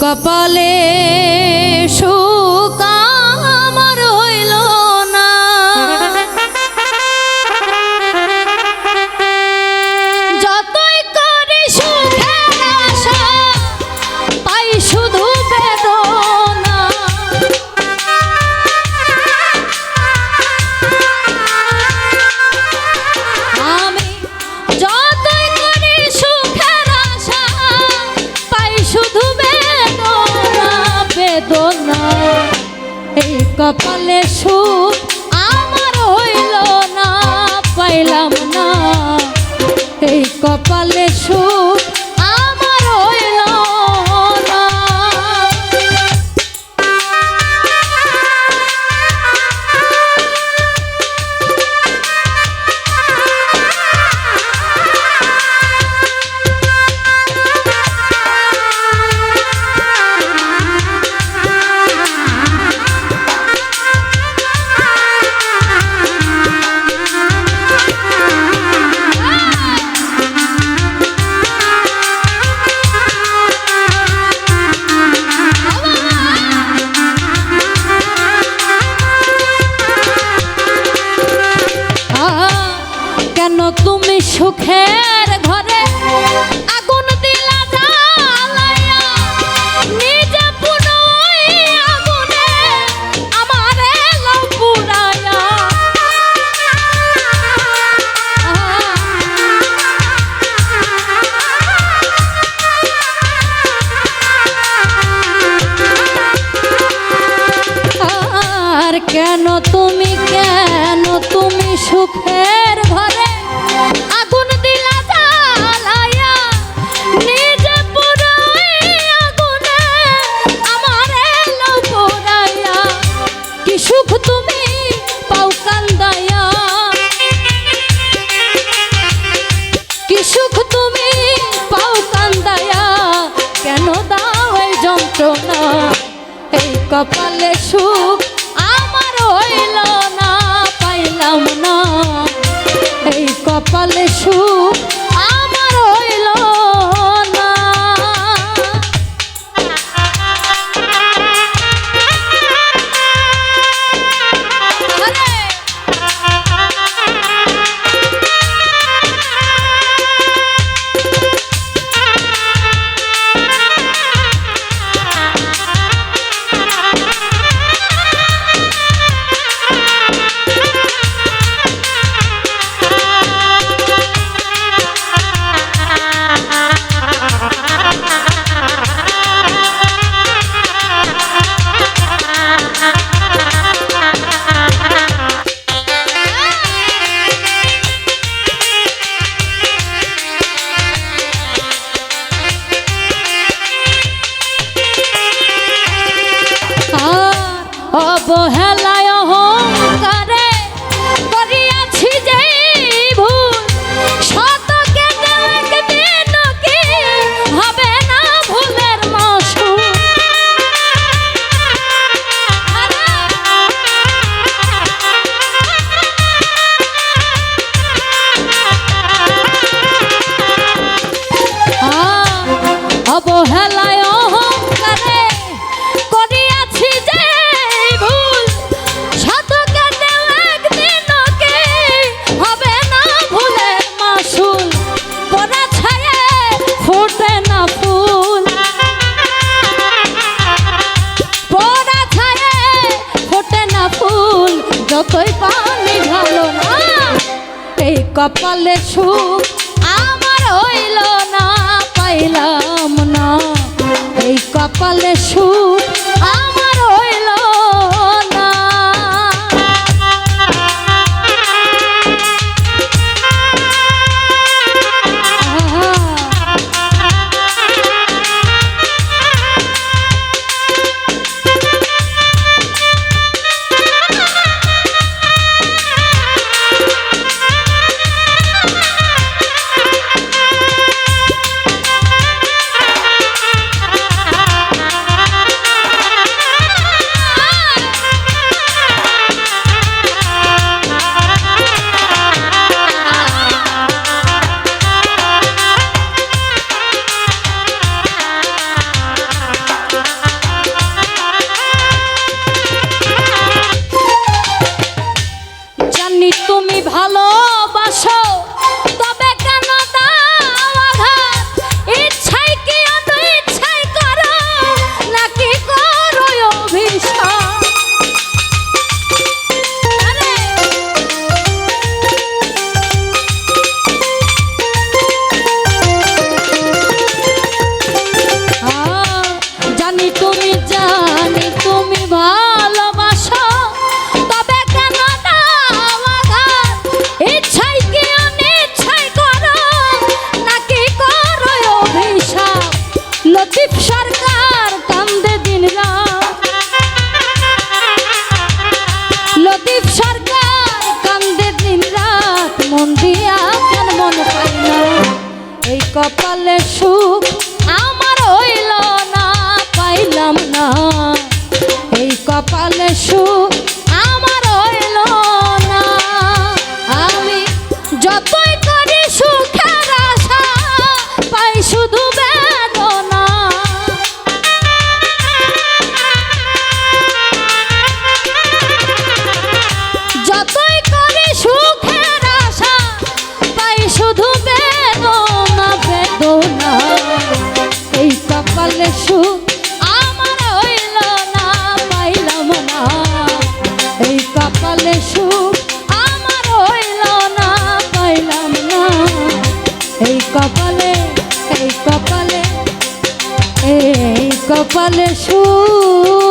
কপালে কপালে সুখ কেন তুমি কেন তুমি সুখের ঘরে আগুন দিলা জ্বালাইয়া? নিজে পুরাই আগুনে আমারে লাউ পুরাইয়া। কি সুখ তুমি পাও কান্দাইয়া? কি সুখ তুমি পাও কান্দায়া কেন দাও এই যন্ত্রণা? এই কপালে সুখ কপালে সুখ আমার হইল না পাইলাম না। এই কপালে সুখ সুখ আমার হইল না। আমি যতই করি সুখের আশা, পাই শুধু বেদনা। যতই করি সুখের আশা, পাই শুধু বেদনা বেদনা। এই কপালে সুখ কপালে সুর